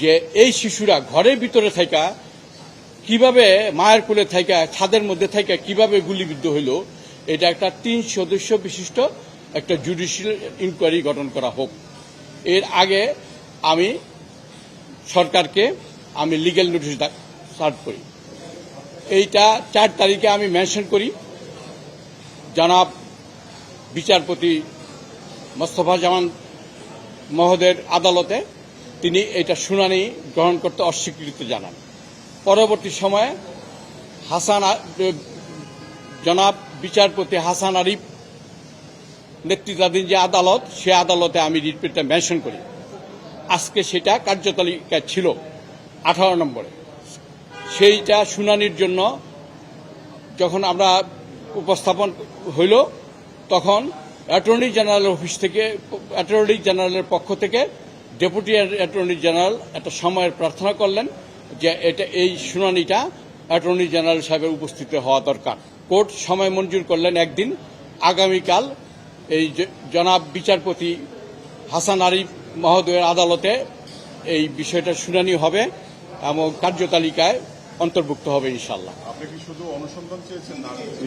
যে এই শিশুরা ঘরের ভিতরে থাকা কীভাবে মায়ের কোলে থাকা ছাদের মধ্যে থাকা কীভাবে গুলিবিদ্ধ হইল, এটা একটা তিন সদস্য বিশিষ্ট একটা জুডিশিয়াল ইনকোয়ারি গঠন করা হোক। এর আগে আমি সরকারকে আমি লিগ্যাল নোটিশ সার্ভ করি। এইটা চার তারিখে আমি মেনশন করি। জনাব বিচারপতি মোস্তফা জামান মহোদয়ের আদালতে তিনি এটা শুনানি গ্রহণ করতে অস্বীকৃতি জানান। পরবর্তী সময়ে হাসান জনাব বিচারপতি হাসান আরিফ নেতৃত্বাধীন যে আদালত, সে আদালতে আমি রিটপিটটা মেনশন করি। আজকে সেটা কার্যতালিকায় ছিল আঠারো নম্বরে। সেইটা শুনানির জন্য যখন আমরা উপস্থাপন হইল, তখন অ্যাটর্নি জেনারেল অফিস থেকে, অ্যাটর্নি জেনারেলের পক্ষ থেকে ডেপুটি অ্যাটর্নি জেনারেল একটা সময়ের প্রার্থনা করলেন যে এটা এই শুনানিটা অ্যাটর্নি জেনারেল সাহেবের উপস্থিত হওয়া দরকার। কোর্ট সময় মঞ্জুর করলেন একদিন। আগামীকাল এই জনাব বিচারপতি হাসান আরিফ মহোদয়ের আদালতে এই বিষয়টা শুনানি হবে এবং কার্যতালিকায় অন্তর্ভুক্ত হবে ইনশাল্লাহ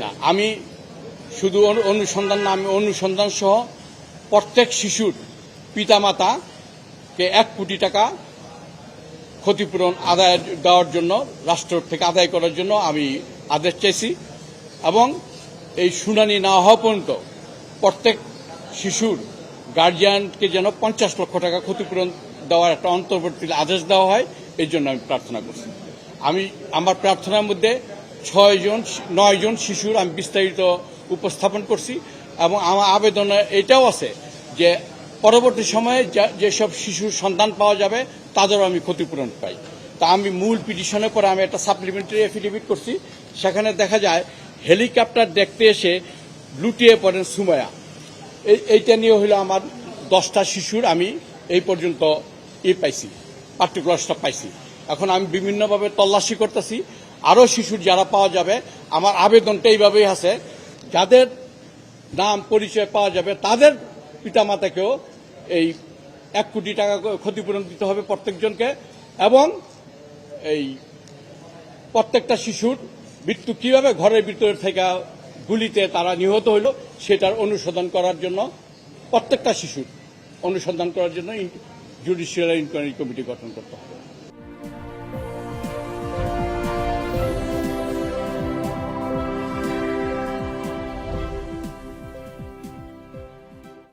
না? আমি শুধু অনুসন্ধান না আমি অনুসন্ধান সহ প্রত্যেক শিশুর পিতামাতাকে এক কোটি টাকা ক্ষতিপূরণ আদায় দেওয়ার জন্য, রাষ্ট্র থেকে আদায় করার জন্য আমি আদেশ চাইছি এবং এই শুনানি না হওয়া পর্যন্ত প্রত্যেক শিশুর গার্জিয়ানকে যেন পঞ্চাশ লক্ষ টাকা ক্ষতিপূরণ দেওয়ার একটা অন্তর্বর্তী আদেশ দেওয়া হয়, এই জন্য আমি প্রার্থনা করছি। আমি, আমার প্রার্থনার মধ্যে ছয়জন নয়জন শিশুর আমি বিস্তারিত উপস্থাপন করছি এবং আমার আবেদনে এটাও আছে যে পরবর্তী সময়ে যেসব শিশুর সন্ধান পাওয়া যাবে, তাদেরও আমি ক্ষতিপূরণ পাই। তা আমি মূল পিটিশনের পরে আমি একটা সাপ্লিমেন্টারি এফিডেভিট করছি। সেখানে দেখা যায়, হেলিকপ্টার দেখতে এসে লুটিয়ে পড়েন সুমায়া এই, এইটা নিয়ে হলো আমার দশটা শিশুর আমি এই পর্যন্ত ই পাইছি পার্টিকুলারসটা পাইছি। এখন আমি বিভিন্নভাবে তল্লাশি করতেছি। আরও শিশুর যারা পাওয়া যাবে, আমার আবেদনটা এইভাবেই আছে। যাদের নাম, পরিচয় পাওয়া যাবে, তাদের পিতামাতাকেও এই এক কোটি টাকা ক্ষতিপূরণ দিতে হবে প্রত্যেকজনকে, এবং এই প্রত্যেকটা শিশুর মৃত্যু কীভাবে ঘরের ভিতরে থেকে গুলিতে তারা নিহত হইল, সেটার অনুসন্ধান করার জন্য প্রত্যেকটা শিশুর অনুসন্ধান করার জন্য জুডিশিয়াল ইনকোয়ারি কমিটি গঠন করতে হবে।